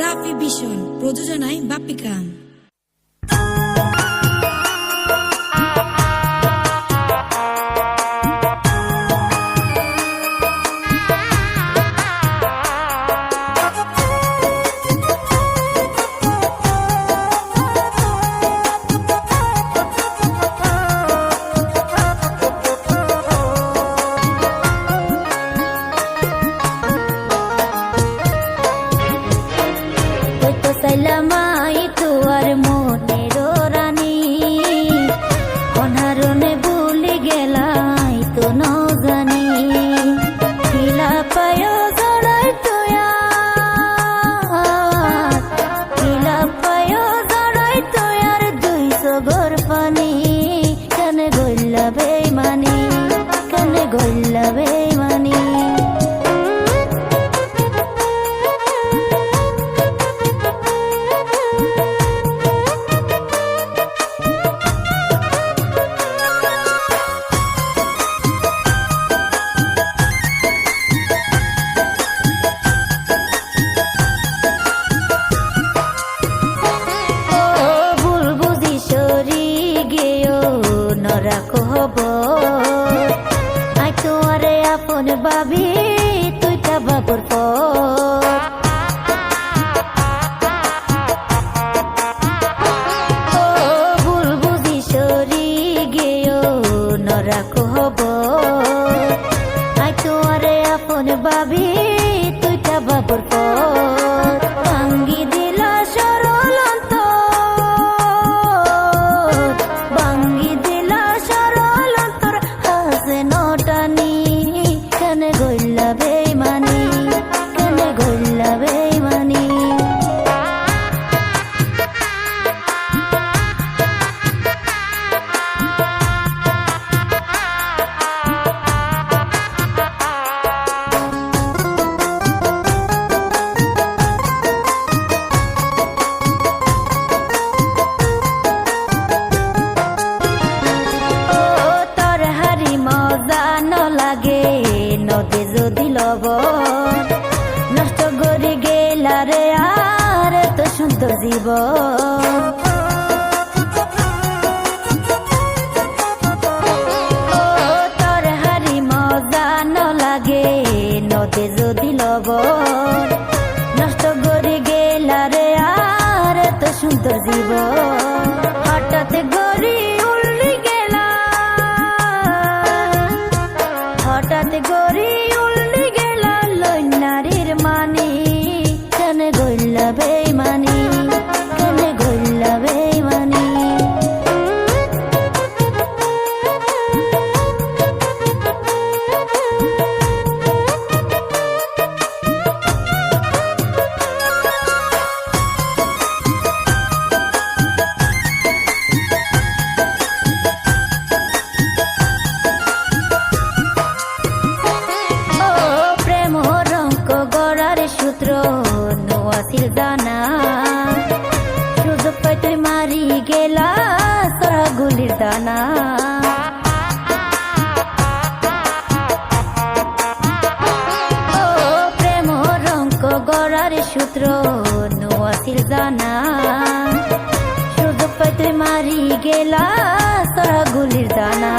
রাফি ভীষণ প্রযোজনায় বাপিকা। অনারনে ভুলে গেলাই তো ন কিলা পায় জড়াই তোয়া কিলা পায় জড়াই তোয়ার দুই সগর পানি। কানে গল্লা বেমানি কানে গল্লা বেমানি ও নরাকো হব আই তোয়ারে আপন ভাবি, তুই তা বাবুর পর। ও, ভুল বুঝি সরি হব আই তোয়ারে আপন ভাবি, তুই তা বাবুর পর। কানে গইলা তো সুন্দর জীব। ও তোর হারি মজা ন লাগে, নদে যদি লব। নষ্ট করে গেলারে আর তো সুন্দর জীব। হঠাৎ গড়ি সূত্র নোয়াছিল সুযোগ পাই মারি গেলা সরা গুলির দানা প্রেম রঙ্ক গড়ার সূত্র নোয়াছিল জানা সুযোগ পাই মারি গেলা সরা গুলির দানা